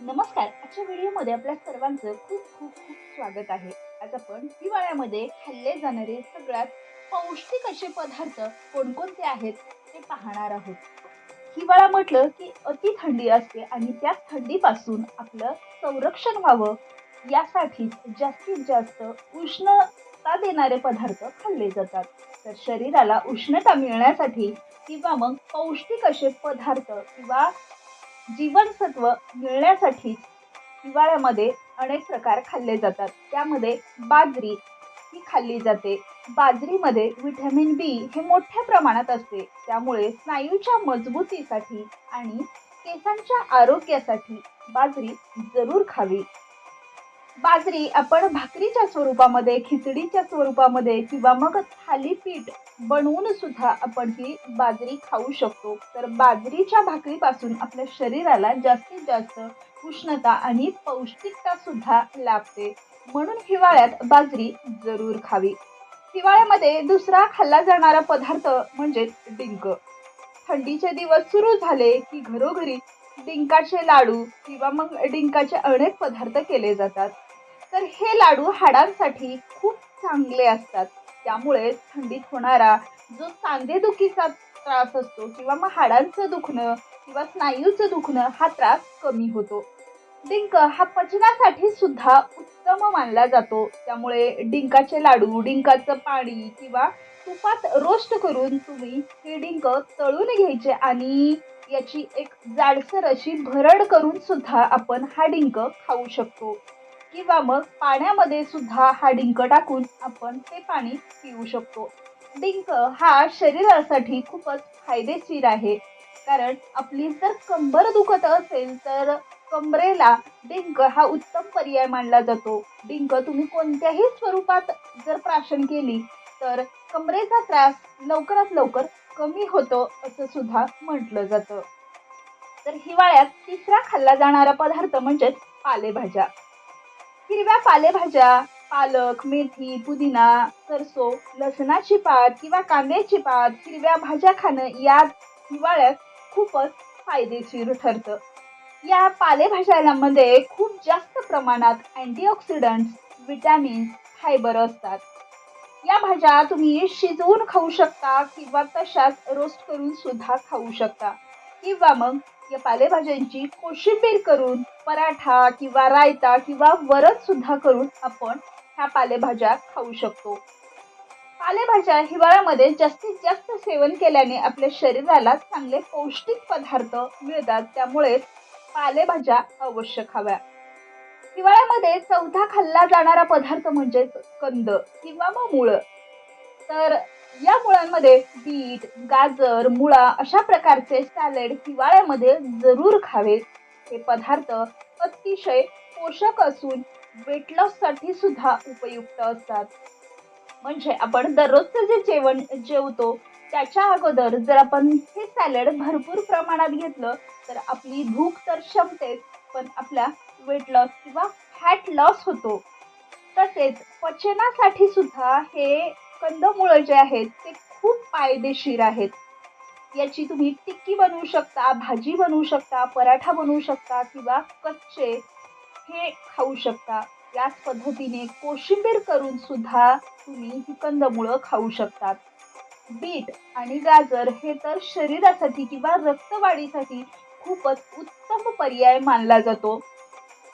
नमस्कार. आजच्या व्हिडिओमध्ये आपल्या सर्वांचं खूप खूप खूप स्वागत आहे. आज आपण हिवाळ्यामध्ये खाल्ले जाणारे सगळ्यात पौष्टिक असे पदार्थ कोणकोणते आहेत ते पाहणार आहोत. हिवाळा म्हटलं की अति थंडी असते आणि त्या थंडीपासून आपलं संरक्षण व्हावं यासाठी जास्तीत जास्त उष्णता देणारे पदार्थ खाल्ले जातात. तर शरीराला उष्णता मिळण्यासाठी किंवा मग पौष्टिक असे पदार्थ किंवा जीवनसत्व मिळण्यासाठी हिवाळ्यामध्ये अनेक प्रकार खाल्ले जातात. त्यामध्ये बाजरी ही खाल्ली जाते. बाजरीमध्ये व्हिटॅमिन बी हे मोठ्या प्रमाणात असते. त्यामुळे स्नायूच्या मजबूतीसाठी आणि केसांच्या आरोग्यासाठी बाजरी जरूर खावी. बाजरी आपण भाकरीच्या स्वरूपामध्ये खिचडीच्या स्वरूपामध्ये किंवा मग थालीपीठ बनवून सुद्धा आपण ही बाजरी खाऊ शकतो. तर बाजरीच्या भाकरीपासून आपल्या शरीराला जास्तीत जास्त उष्णता आणि पौष्टिकता सुद्धा लाभते. म्हणून हिवाळ्यात बाजरी जरूर खावी. हिवाळ्यामध्ये दुसरा खाल्ला जाणारा पदार्थ म्हणजे डिंक. थंडीचे दिवस सुरू झाले की घरोघरी डिंकाचे लाडू किंवा मग डिंकाचे अनेक पदार्थ केले जातात. तर हे लाडू हाडांसाठी खूप चांगले असतात. त्यामुळे थंडीत होणारा जो सांधेदुखीचा त्रास असतो किंवा मग हाडांचं दुखणं किंवा स्नायूचं दुखणं हा त्रास कमी होतो. डिंक हा पचनासाठी सुद्धा उत्तम मानला जातो. त्यामुळे डिंकाचे लाडू डिंकाचं पाणी किंवा तुपात रोस्ट करून तुम्ही हे डिंक तळून घ्यायचे आणि याची एक जाडसर अशी भरड करून सुद्धा आपण हा डिंक खाऊ शकतो. किंवा मग पाण्यामध्ये सुद्धा हा डिंक टाकून आपण ते पाणी पिऊ शकतो. डिंक हा शरीरासाठी खूपच फायदेशीर आहे. कारण आपली जर कंबर दुखत असेल तर कंबरेला डिंक हा उत्तम पर्याय मानला जातो. डिंक तुम्ही कोणत्याही स्वरूपात जर प्राशन केली तर कंबरेचा त्रास लवकरात लवकर कमी होतो असं सुद्धा म्हटलं जातं. तर हिवाळ्यात तिसरा खाल्ला जाणारा पदार्थ म्हणजेच पालेभाज्या. हिरव्या पालेभाज्या पालक मेथी पुदिना सरसो लसणाची पात किंवा कांद्याची पात हिरव्या भाज्या खाणं या हिवाळ्यात खूपच फायदेशीर ठरतं. या पालेभाज्यांमध्ये खूप जास्त प्रमाणात अँटीऑक्सिडंट्स विटॅमिन्स फायबर असतात. या भाज्या तुम्ही शिजवून खाऊ शकता किंवा तशाच रोस्ट करून सुद्धा खाऊ शकता. किंवा मग या पालेभाज्यांची कोशिंबीर करून पराठा किंवा रायता किंवा वरण सुद्धा करून आपण ह्या पालेभाज्या खाऊ शकतो. पालेभाज्या हिवाळ्यामध्ये जास्तीत जास्त सेवन केल्याने आपल्या शरीराला चांगले पौष्टिक पदार्थ मिळतात. त्यामुळे पालेभाज्या अवश्य खाव्या. हिवाळ्यामध्ये चौथा खाल्ला जाणारा पदार्थ म्हणजे कंद किंवा मग मुळं. तर या मुळांमध्ये बीट गाजर मुळा अशा प्रकारचे सॅलेड हिवाळ्यामध्ये जरूर खावे. हे पदार्थ अतिशय पोषक असून वेट लॉससाठी सुद्धा उपयुक्त असतात. म्हणजे आपण दररोजचं जे जेवण जेवतो त्याच्या अगोदर जर आपण हे सॅलड भरपूर प्रमाणात घेतलं तर आपली भूक तर क्षमतेच पण आपल्या वेट लॉस किंवा फॅट लॉस होतो. तसेच पचनासाठी सुद्धा हे कंदमुळं जे आहेत ते खूप फायदेशीर आहेत. याची तुम्ही टिक्की बनवू शकता भाजी बनवू शकता पराठा बनवू शकता किंवा कच्चे हे खाऊ शकता. याच पद्धतीने कोशिंबीर करून सुद्धा तुम्ही ही कंदमुळं खाऊ शकतात. बीट आणि गाजर हे तर शरीरासाठी किंवा रक्तवाढीसाठी खूपच उत्तम पर्याय मानला जातो.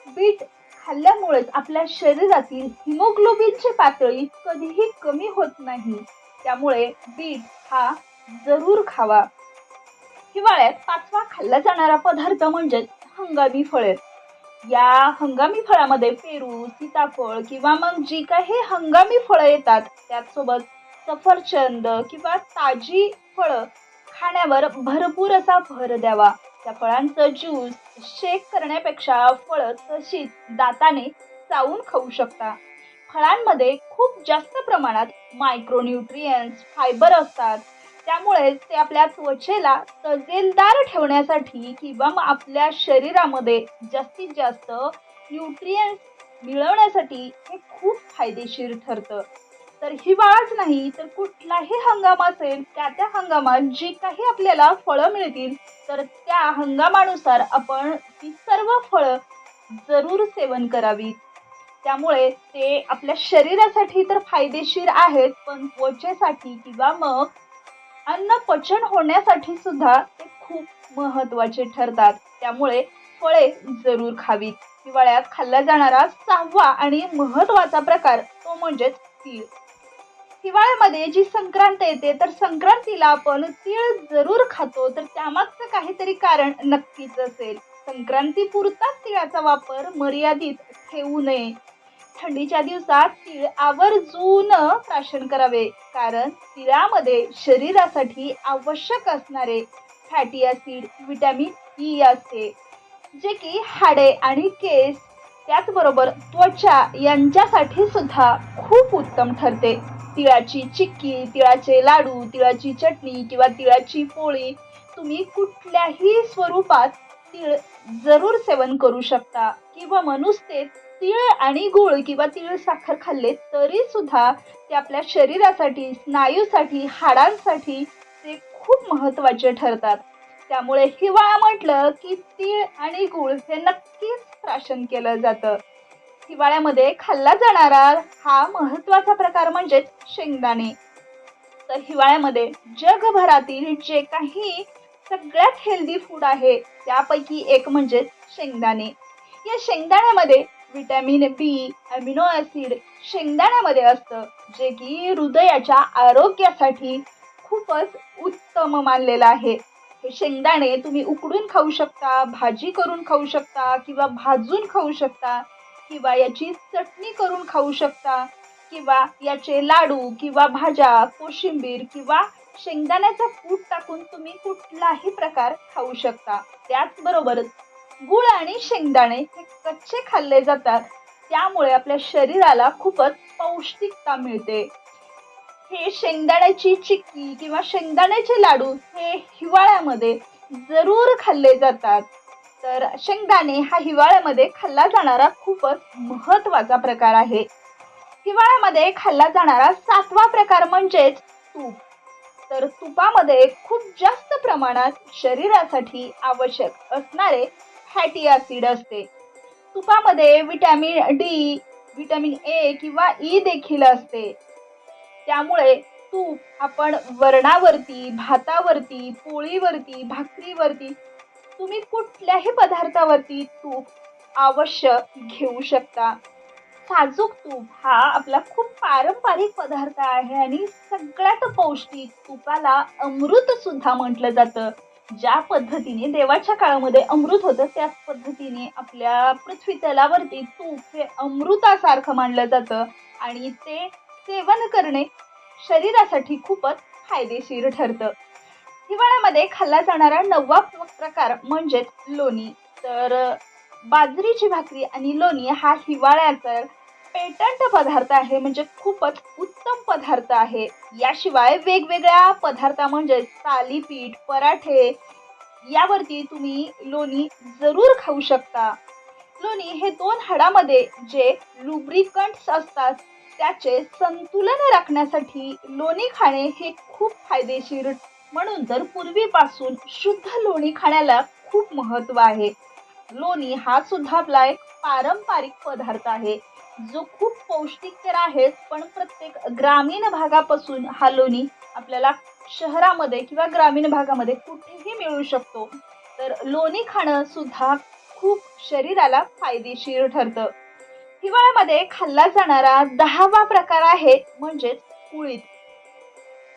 बीट खाल्ल्यामुळेच आपल्या शरीरातील हिमोग्लोबिनची पातळी कधीही कमी होत नाही. त्यामुळे बीट हा जरूर खावा. हिवाळ्यात पाचवा खाल्ला जाणारा पदार्थ म्हणजे हंगामी फळे. या हंगामी फळामध्ये पेरू सीताफळ किंवा मग जी काही हंगामी फळं येतात त्याचसोबत सफरचंद किंवा ताजी फळं खाण्यावर भरपूर असा भर द्यावा. त्या फळांचं ज्यूस शेक करण्यापेक्षा फळं तशीच दाताने चावून खाऊ शकता. फळांमध्ये खूप जास्त प्रमाणात मायक्रोन्यूट्रियन्स फायबर असतात. त्यामुळे ते आपल्या त्वचेला तजेलदार ठेवण्यासाठी किंवा मग आपल्या शरीरामध्ये जास्तीत जास्त न्यूट्रियन्स मिळवण्यासाठी हे खूप फायदेशीर ठरतं. तर हिवाळाच नाही तर कुठलाही हंगाम असेल त्या त्या हंगामात जी काही आपल्याला फळं मिळतील तर त्या हंगामानुसार आपण ती सर्व फळं जरूर सेवन करावीत. त्यामुळे ते आपल्या शरीरासाठी तर फायदेशीर आहेत पण त्वचेसाठी किंवा मग अन्न पचन होण्यासाठी सुद्धा ते खूप महत्त्वाचे ठरतात. त्यामुळे फळे जरूर खावीत. हिवाळ्यात खाल्ला जाणारा सहावा आणि महत्त्वाचा प्रकार तो म्हणजेच तीळ. हिवाळ्यामध्ये जी संक्रांत येते तर संक्रांतीला आपण तीळ जरूर खातो. तर त्यामागचं काहीतरी कारण नक्कीच असेल. संक्रांती पुरताच तिळाचा वापर मर्यादित ठेवू नये. थंडीच्या दिवसात तीळ आवर्जून प्राशन करावे. कारण तिळामध्ये शरीरासाठी आवश्यक असणारे फॅटी ॲसिड व्हिटॅमिन ई असते जे की हाडे आणि केस त्याचबरोबर त्वचा यांच्यासाठी सुद्धा खूप उत्तम ठरते. तिळाची चिक्की तिळाचे लाडू तिळाची चटणी किंवा तिळाची पोळी तुम्ही कुठल्याही स्वरूपात तिळ जरूर सेवन करू शकता. किंवा मनुसते नुसते तीळ आणि गूळ किंवा तीळ साखर खाल्ले तरी सुद्धा ते आपल्या शरीरासाठी स्नायूसाठी हाडांसाठी ते खूप महत्त्वाचे ठरतात. त्यामुळे हिवाळा म्हटलं की तीळ आणि गूळ हे नक्कीच प्राशन केलं जातं. हिवाळ्यामध्ये खाल्ला जाणारा हा महत्त्वाचा प्रकार म्हणजे शेंगदाणे. तर हिवाळ्यामध्ये जगभरातील जे काही सगळ्यात हेल्दी फूड आहे त्यापैकी एक म्हणजे शेंगदाणे. या शेंगदाण्यामध्ये विटॅमिन बी अमिनो ॲसिड शेंगदाण्यामध्ये असतं जे की हृदयाच्या आरोग्यासाठी खूपच उत्तम मानलेलं आहे. हे शेंगदाणे तुम्ही उकडून खाऊ शकता भाजी करून खाऊ शकता किंवा भाजून खाऊ शकता. किंवा याची चटणी करून खाऊ शकता. किंवा याचे लाडू किंवा भाज्या कोशिंबीर किंवा शेंगदाण्याचा कूट टाकून तुम्ही कुठलाही प्रकार खाऊ शकता. त्याचबरोबर गुळ आणि शेंगदाणे हे कच्चे खाल्ले जातात. त्यामुळे आपल्या शरीराला खूपच पौष्टिकता मिळते. हे शेंगदाण्याची चिक्की किंवा शेंगदाण्याचे लाडू हे हिवाळ्यामध्ये जरूर खाल्ले जातात. तर शेंगदाणे हा हिवाळ्यामध्ये खाल्ला जाणारा खूपच महत्त्वाचा प्रकार आहे. हिवाळ्यामध्ये खाल्ला जाणारा सातवा प्रकार म्हणजेच तूप. तर तुपामध्ये खूप जास्त प्रमाणात शरीरासाठी आवश्यक असणारे फॅटी ॲसिड असते. तुपामध्ये विटॅमिन डी विटॅमिन ए किंवा ई देखील असते. त्यामुळे तूप आपण वरणावरती भातावरती पोळीवरती भाकरीवरती तुम्ही कुठल्याही पदार्थावरती तूप अवश्य घेऊ शकता. साजूक तूप हा आपला खूप पारंपरिक पदार्थ आहे आणि सगळ्यात पौष्टिक तुपाला अमृत सुद्धा म्हटलं जातं. ज्या पद्धतीने देवाच्या काळामध्ये अमृत होतं त्याच पद्धतीने आपल्या पृथ्वी तलावरती तूप हे अमृतासारखं मानलं जातं आणि ते सेवन करणे शरीरासाठी खूपच फायदेशीर ठरतं. हिवाळ्यामध्ये खाल्ला जाणारा नववा प्रकार म्हणजेच लोणी. तर बाजरीची भाकरी आणि लोणी हा हिवाळ्याचा पेटंट पदार्थ आहे म्हणजे खूपच उत्तम पदार्थ आहे. याशिवाय वेगवेगळ्या पदार्थ म्हणजे थालीपीठ पराठे यावरती तुम्ही लोणी जरूर खाऊ शकता. लोणी हे दोन हाडामध्ये जे लुब्रिकंट्स असतात त्याचे संतुलन राखण्यासाठी लोणी खाणे हे खूप फायदेशीर म्हणून तर पूर्वीपासून शुद्ध लोणी खाण्याला खूप महत्त्व आहे. लोणी हा सुद्धा आपला एक पारंपरिक पदार्थ आहे. जो खूप पौष्टिक तर आहेच पण प्रत्येक ग्रामीण भागापासून हा लोणी आपल्याला शहरामध्ये किंवा ग्रामीण भागामध्ये कुठेही मिळू शकतो. तर लोणी खाणं सुद्धा खूप शरीराला फायदेशीर ठरतं. हिवाळ्यामध्ये खाल्ला जाणारा दहावा प्रकार आहे म्हणजेच कुळीत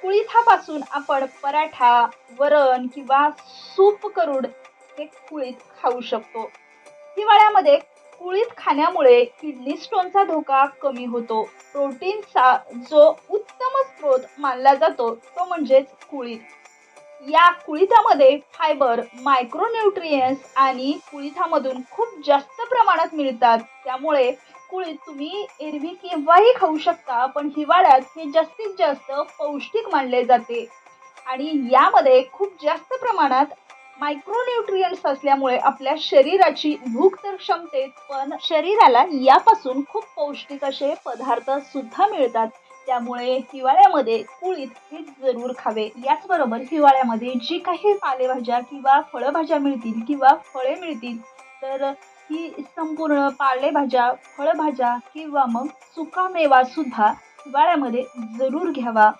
कुळीथापासून आपण पराठा वरण किंवा सूप करून हे कुळीत खाऊ शकतो. हिवाळ्यामध्ये कुळीत खाण्यामुळे किडनी स्टोनचा धोका कमी होतो. प्रोटीनचा जो उत्तम स्रोत मानला जातो तो म्हणजेच कुळीत. या कुळिथामध्ये फायबर मायक्रोन्यूट्रियन्स आणि कुळिथामधून खूप जास्त प्रमाणात मिळतात. त्यामुळे कुळीत तुम्ही एरवी केव्हाही खाऊ शकता पण हिवाळ्यात हे जास्तीत जास्त पौष्टिक मानले जाते. आणि यामध्ये खूप जास्त प्रमाणात मायक्रोन्यूट्रियंट्स असल्यामुळे आपल्या शरीराची भूक तर क्षमतेत पण शरीराला यापासून खूप पौष्टिक असे पदार्थ सुद्धा मिळतात. त्यामुळे हिवाळ्यामध्ये कुळीत हे जरूर खावे. याचबरोबर हिवाळ्यामध्ये जी काही पालेभाज्या किंवा फळभाज्या मिळतील किंवा फळे मिळतील तर ही संपूर्ण पालेभाज्या फळभाज्या किंवा मग सुकामेवासुद्धा हिवाळ्यामध्ये जरूर घ्यावा.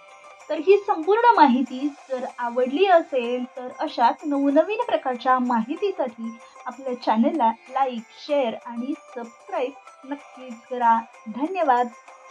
तर ही संपूर्ण माहिती जर आवडली असेल तर अशाच नवनवीन प्रकारच्या माहितीसाठी आपल्या चॅनलला लाईक शेअर आणि सबस्क्राईब नक्कीच करा. धन्यवाद.